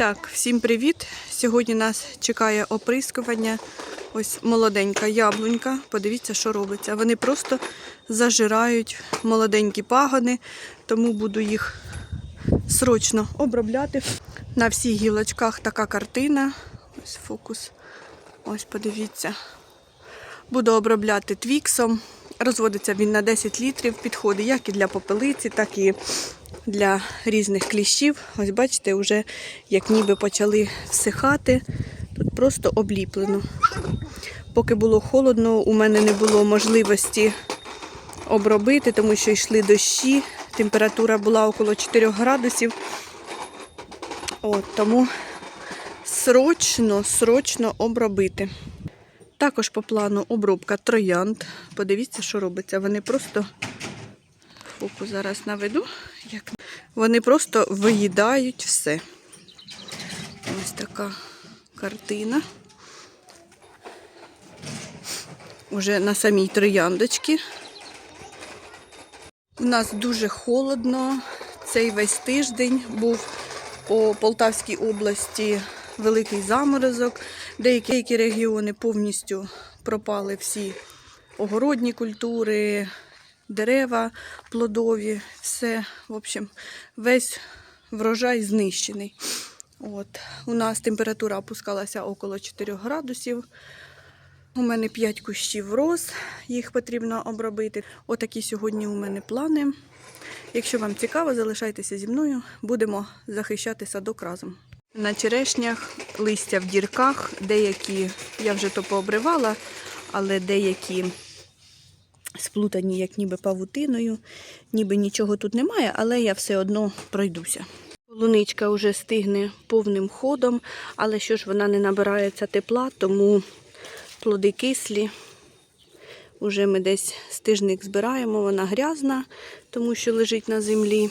Так, всім привіт! Сьогодні нас чекає оприскування. Ось молоденька яблунька. Подивіться, що робиться. Вони просто зажирають молоденькі пагони, тому буду їх срочно обробляти. На всіх гілочках така картина. Ось фокус. Ось подивіться. Буду обробляти твіксом. Розводиться він на 10 літрів, підходить як і для попелиці, так і для різних кліщів. Ось бачите, вже як ніби почали всихати. Тут просто обліплено. Поки було холодно, у мене не було можливості обробити, тому що йшли дощі. Температура була около 4 градусів. От, тому срочно, срочно обробити. Також по плану обробка троянд. Подивіться, що робиться. Вони просто фокус зараз наведу. Як... Вони просто виїдають все. Ось така картина. Уже на самій трояндочці. У нас дуже холодно. Цей весь тиждень був по Полтавській області великий заморозок. Деякі, деякі регіони повністю пропали всі огородні культури, дерева плодові, все, в общем, весь врожай знищений. От. У нас температура опускалася около 4 градусів. У мене 5 кущів роз, їх потрібно обробити. Отакі сьогодні у мене плани. Якщо вам цікаво, залишайтеся зі мною, будемо захищати садок разом. На черешнях листя в дірках, деякі я вже то пообривала, але деякі сплутані, як ніби павутиною, ніби нічого тут немає, але я все одно пройдуся. Луничка вже стигне повним ходом, але що ж вона не набирається тепла, тому плоди кислі. Уже ми десь стижник збираємо, вона грязна, тому що лежить на землі.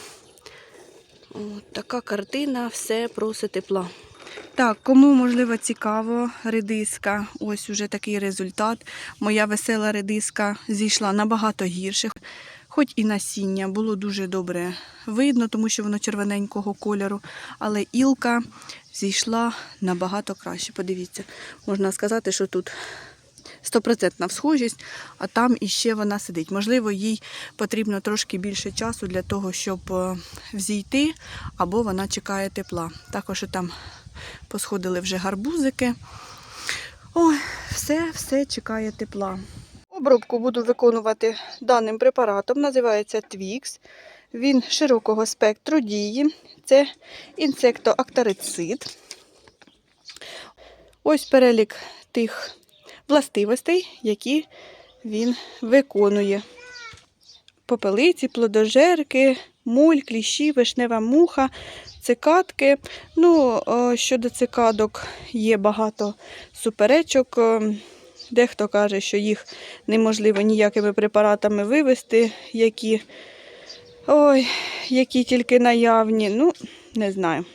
От така картина, все просить тепла. Так, кому можливо цікаво, редиска. Ось уже такий результат. Моя весела редиска зійшла набагато гірше. Хоч і насіння було дуже добре видно, тому що воно червоненького кольору, але ілка зійшла набагато краще. Подивіться, можна сказати, що тут стопроцентна схожість, а там іще вона сидить. Можливо, їй потрібно трошки більше часу для того, щоб е, взійти, або вона чекає тепла. Також там посходили вже гарбузики. Ой, все, все чекає тепла. Обробку буду виконувати даним препаратом, називається Twix. Він широкого спектру дії. Це інсектоактарицид. Ось перелік тих властивостей, які він виконує. Попелиці, плодожерки, муль, кліщі, вишнева муха, цикадки. Ну, щодо цикадок є багато суперечок. Дехто каже, що їх неможливо ніякими препаратами вивести, які, ой, які тільки наявні. Ну, не знаю.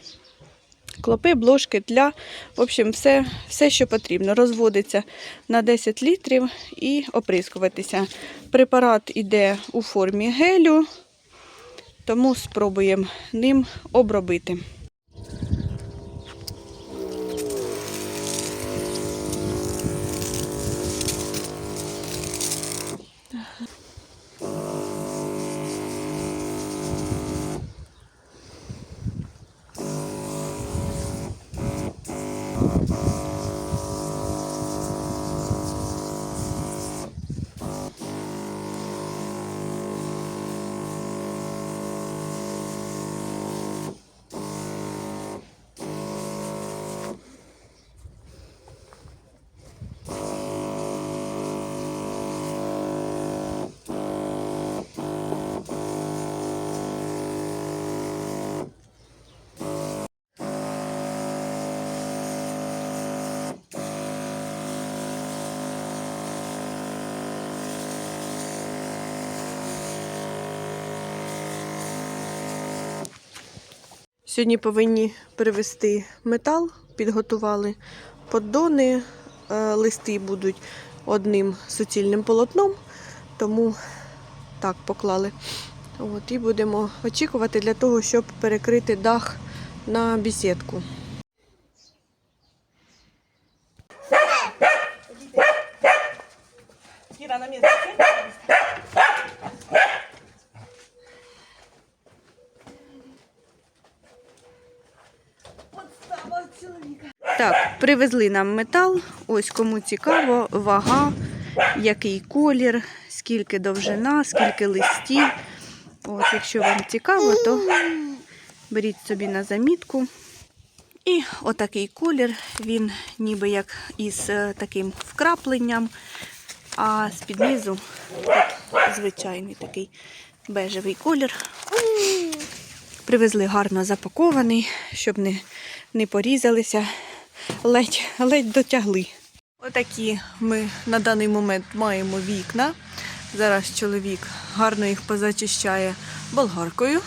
Клопи, блошки, тля, в общем, все, все, що потрібно. Розводиться на 10 літрів і оприскуватися. Препарат іде у формі гелю, тому спробуємо ним обробити. Сьогодні повинні привезти метал, підготували поддони, е, листи будуть одним суцільним полотном, тому так поклали. От, і будемо очікувати для того, щоб перекрити дах на бісідку. Коля на место. Подстава от Так, привезли нам метал. Ось кому цікаво, вага, який колір, скільки довжина, скільки листів. От, якщо вам цікаво, то беріть собі на замітку. І отакий колір, він ніби як із е, таким вкрапленням, а з-під низу звичайний такий бежевий колір. Привезли гарно запакований, щоб не, не порізалися, ледь, ледь дотягли. Отакі ми на даний момент маємо вікна. Зараз чоловік гарно їх позачищає болгаркою.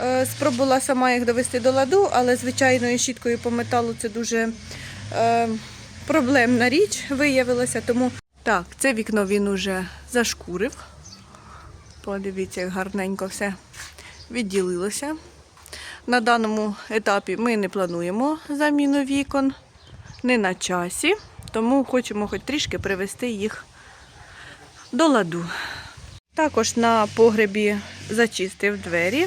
Е, Спробувала сама їх довести до ладу, але звичайною щіткою по металу це дуже е, проблемна річ виявилася. Тому так, це вікно він уже зашкурив. Подивіться, як гарненько все відділилося. На даному етапі ми не плануємо заміну вікон, не на часі, тому хочемо хоч трішки привести їх до ладу. Також на погребі зачистив двері,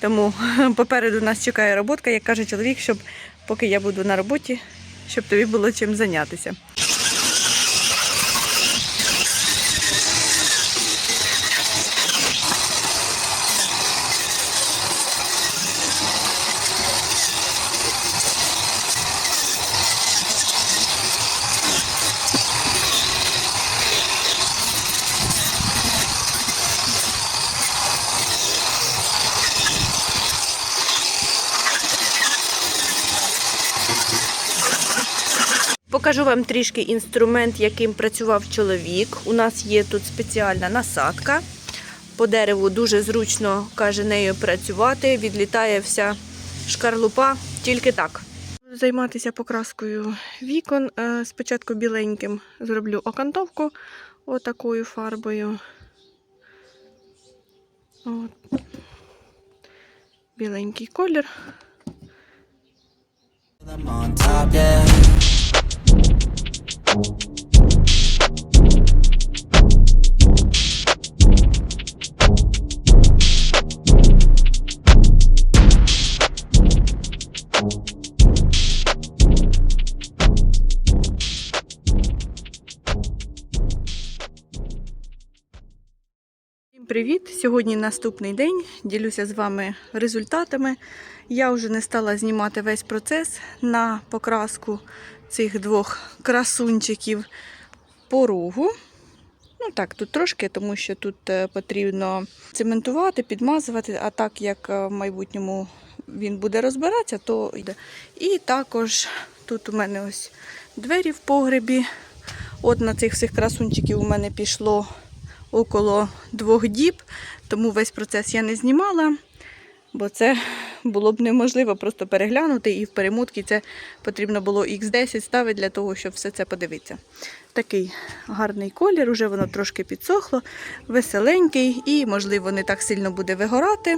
тому попереду нас чекає роботка, як каже чоловік, щоб поки я буду на роботі, щоб тобі було чим зайнятися. Покажу вам трішки інструмент, яким працював чоловік. У нас є тут спеціальна насадка. По дереву дуже зручно каже нею працювати. Відлітає вся шкарлупа тільки так. Займатися покраскою вікон. Е, Спочатку біленьким зроблю окантовку отакою фарбою. От. Біленький колір. Привіт! Сьогодні наступний день. Ділюся з вами результатами. Я вже не стала знімати весь процес на покраску цих двох красунчиків порогу. Ну так, тут трошки, тому що тут е, потрібно цементувати, підмазувати, а так як е, в майбутньому він буде розбиратися, то йде. І також тут у мене ось двері в погребі. От на цих всіх красунчиків у мене пішло около двох діб, тому весь процес я не знімала, бо це було б неможливо просто переглянути, і в перемотці це потрібно було X10 ставити для того, щоб все це подивитися. Такий гарний колір, уже воно трошки підсохло, веселенький і, можливо, не так сильно буде вигорати.